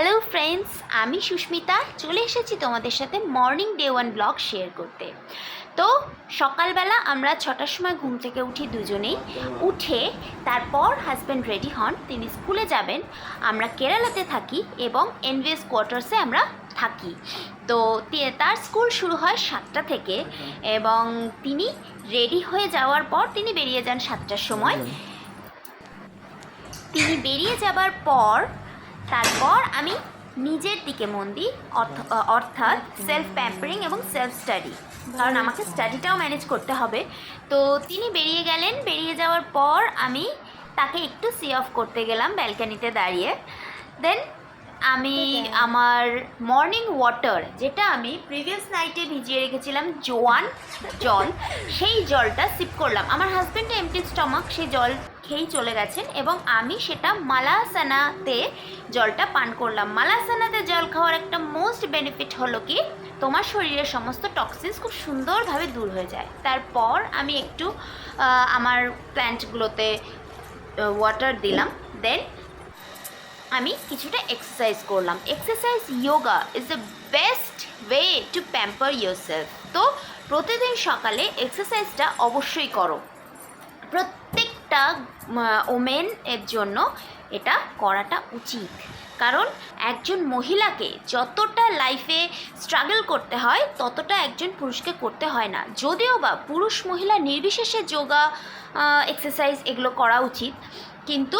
Hello friends আমি সুস্মিতা। চলে এসেছি তোমাদের সাথে morning day one blog share করতে। তো সকালবেলা আমরা ছটার সময় ঘুম থেকে উঠি দুজনেই। উঠে তারপর হাজব্যান্ড রেডি হন তিনি স্কুলে যাবেন। আমরা কেরালাতে থাকি এবং এনভিএস কোয়ার্টার্সে আমরা থাকি। তো তার স্কুল শুরু হয় সাতটা থেকে এবং তিনি রেডি হয়ে যাওয়ার পর তিনি বেরিয়ে যান সাতটার সময়। তিনি বেরিয়ে যাবার পর তারপর আমি নিজের দিকে মন দিই, অর্থ- অর্থাৎ সেলফ প্যাম্পারিং এবং সেলফ স্টাডি কারণ আমাকে স্টাডিটাও ম্যানেজ করতে হবে। তো তিনি বেরিয়ে গেলেন। বেরিয়ে যাওয়ার পর আমি তাকে একটু সি অফ করতে গেলাম ব্যালকানিতে দাঁড়িয়ে। দেন আমি আমার মর্নিং ওয়াটার যেটা আমি প্রিভিয়াস নাইটে ভিজিয়ে রেখেছিলাম, জোয়ান, জল, সেই জলটা সিপ করলাম। আমার হাজব্যান্ড এমটি স্টমাক সেই জল খেয়েই চলে গেছেন এবং আমি সেটা মালাসানাতে জলটা পান করলাম। মালাসানাতে জল খাওয়ার একটা মোস্ট বেনিফিট হলো কি, তোমার শরীরের সমস্ত টক্সিনস খুব সুন্দরভাবে দূর হয়ে যায়। তারপর আমি একটু আমার প্ল্যান্টগুলোতে ওয়াটার দিলাম। দেন আমি কিছুটা এক্সারসাইজ করলাম। Exercise yoga is the best way to pamper self তো প্রতিদিন সকালে এক্সারসাইজটা অবশ্যই করো। প্রত্যেকটা ওমেন এর জন্য এটা করাটা উচিত। কারণ একজন মহিলাকে যতটা লাইফে স্ট্রাগল করতে হয়, ততটা একজন পুরুষকে করতে হয় না। যদিও বা পুরুষ মহিলা নির্বিশেষে যোগা এক্সারসাইজ এগুলো করা উচিত। কিন্তু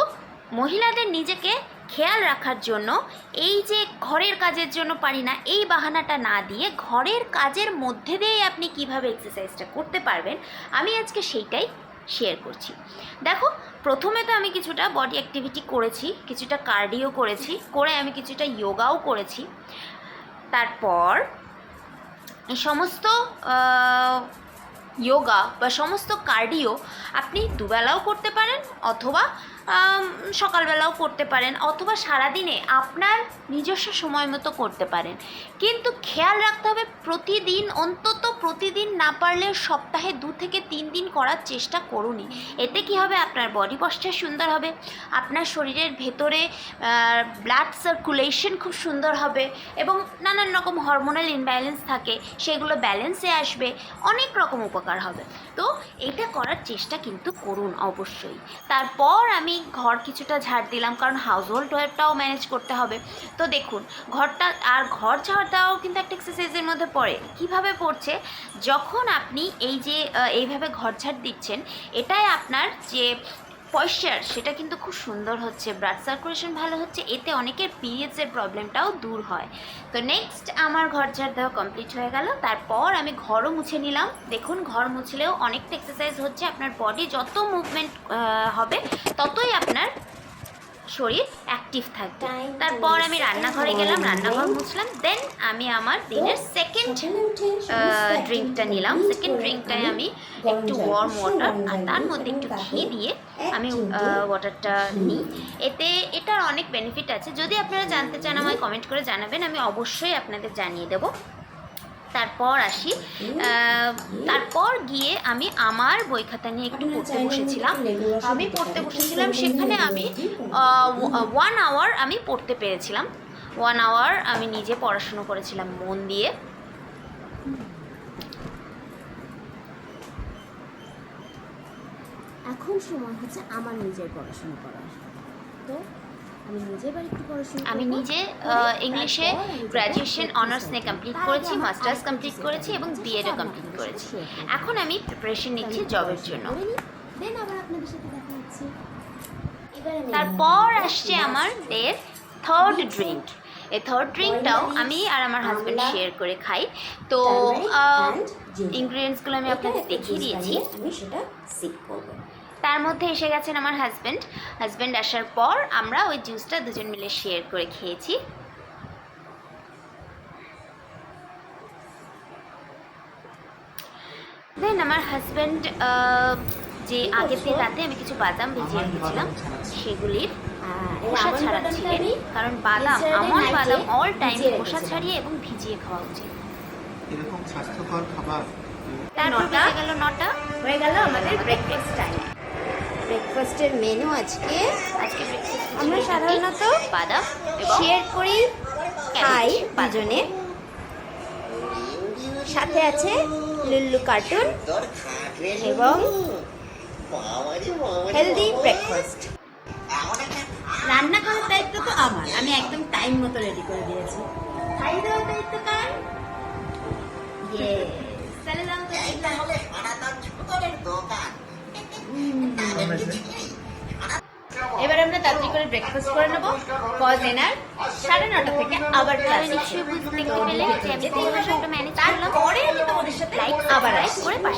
মহিলাদের নিজেকে খেয়াল রাখার জন্য, এই যে ঘরের কাজের জন্য পারি না, এই বাহানাটা না দিয়ে ঘরের কাজের মধ্যে দিয়েই আপনি কীভাবে এক্সারসাইজটা করতে পারবেন, আমি আজকে সেইটাই শেয়ার করছি। দেখো, প্রথমে তো আমি কিছুটা বডি অ্যাক্টিভিটি করেছি, কিছুটা কার্ডিও করেছি, করে আমি কিছুটা যোগাও করেছি। তারপর এই সমস্ত যোগা বা সমস্ত কার্ডিও আপনি দুবেলাও করতে পারেন অথবা সকালবেলাও করতে পারেন অথবা সারাদিনে আপনার নিজস্ব সময় মতো করতে পারেন। কিন্তু খেয়াল রাখতে হবে প্রতিদিন, অন্তত প্রতিদিন না পারলে সপ্তাহে দু থেকে তিন দিন করার চেষ্টা করুনই। এতে কি হবে? আপনার বডি পশ্চার সুন্দর হবে, আপনার শরীরের ভেতরে ব্লাড সার্কুলেশন খুব সুন্দর হবে এবং নানান রকম হরমোনাল ইনব্যালেন্স থাকে, সেগুলো ব্যালেন্সে আসবে, অনেক রকম উপকার হবে। তো এটা করার চেষ্টা কিন্তু করুন অবশ্যই। তারপর আমি ঘর কিছুটা ঝাড় দিলাম, কারণ হাউস হোল্ড ওয়ারটাও ম্যানেজ করতে হবে। তো দেখুন, ঘরটা আর ঘর ঝাড় দেওয়াও কিন্তু একটা এক্সারসাইজের মধ্যে পড়ে। কীভাবে পড়ছে? যখন আপনি এই যে এইভাবে ঘর ঝাড় দিচ্ছেন, এটাই আপনার যে পয়শ্চার, সেটা কিন্তু খুব সুন্দর হচ্ছে। ব্লাড সার্কুলেশন ভালো হচ্ছে, এতে অনেকের পিরিয়ডসের প্রবলেমটাও দূর হয়। তো নেক্সট আমার ঘর ঝাড় দেওয়া কমপ্লিট হয়ে গেল। তারপর আমি ঘরও মুছে নিলাম। দেখুন, ঘর মুছলেও অনেকটা এক্সারসাইজ হচ্ছে। আপনার বডি যত মুভমেন্ট হবে, ততই আপনার শরীর অ্যাক্টিভ থাকবে। তারপর আমি রান্নাঘরে গেলাম রান্নাঘর মুছলাম দেন আমি আমার দিনের সেকেন্ড ড্রিঙ্কটা নিলাম। সেকেন্ড ড্রিঙ্কটায় আমি একটু ওয়ার্ম ওয়াটার আর তার মধ্যে একটু ঘি দিয়ে আমি ওয়াটারটা নিই। এতে এটার অনেক বেনিফিট আছে। যদি আপনারা জানতে চান আমায় কমেন্ট করে জানাবেন। আমি অবশ্যই আপনাদের জানিয়ে দেবো। তারপর আসি। তারপর গিয়ে আমি আমার বই খাতা নিয়ে একটু পড়তে বসেছিলাম। আমি পড়তে বসেছিলাম, সেখানে আমি ওয়ান আওয়ার আমি পড়তে পেরেছিলাম। ওয়ান আওয়ার আমি নিজে পড়াশুনো করেছিলাম মন দিয়ে। এখন সময় হচ্ছে আমার নিজের পড়াশোনা করার। তো আমি নিজে ইংলিশে গ্র্যাজুয়েশন অনার্স নিয়ে কমপ্লিট করেছি। মাস্টার্স কমপ্লিট করেছি এবং বিএডও কমপ্লিট করেছি। এখন আমি প্রিপারেশন নিচ্ছি জবের জন্য। তারপর আসছে। আমার দের থার্ড ড্রিঙ্ক এই থার্ড ড্রিঙ্কটাও আমি আর আমার হাজব্যান্ড শেয়ার করে খাই। তো ইনগ্রিডিয়েন্টসগুলো আমি আপনাদের দেখিয়ে দিয়েছি। আমি সেটা সিপ করব। তার মধ্যে এসে গেছেন আমার হাজব্যান্ড হাজব্যান্ড আসার পর আমরা ওই জুসটা দুজন মিলে শেয়ার করে খেয়েছি। দেন আমার হাজব্যান্ড যে আগের দিন রাতে আমি কিছু বাদাম ভিজিয়ে রেখেছিলাম সেগুলির খোসা আমন্ড ছাড়াচ্ছি। কারণ বাদাম আমন বাদাম অল টাইম খোসা ছাড়িয়ে এবং ভিজিয়ে খাওয়া উচিত। এরকম স্বাস্থ্যকর খাবার তারপর গেল নটা। হয়ে গেল আমাদের ব্রেকফাস্ট টাইম ব্রেকফাস্টের মেনু আজকে? আজকে আমরা সাধারণত বাদাম শেয়ার করি খাই দুজনে। সাথে আছে লুল্লু কার্টুন এবং হেলদি ব্রেকফাস্ট রান্না করার দায়িত্ব তো আমার। আমি একদম টাইম মতো রেডি করে দিয়েছি। খাইয়ে দেওয়ার দায়িত্ব কার? তাহলে দাও তো। এটা। এবার আমরা তাড়াতাড়ি করে ব্রেকফাস্ট করে নেব। কজ এনার সাড়ে নটা থেকে আবার ক্লাস নিশ্চয়ই বুঝতে পেলে যে আমি যেতেই হবে। সাথে ম্যানেজ করলাম। তারপরে আমি তোমাদের সাথে লাইক আবার লাইক করে পাশে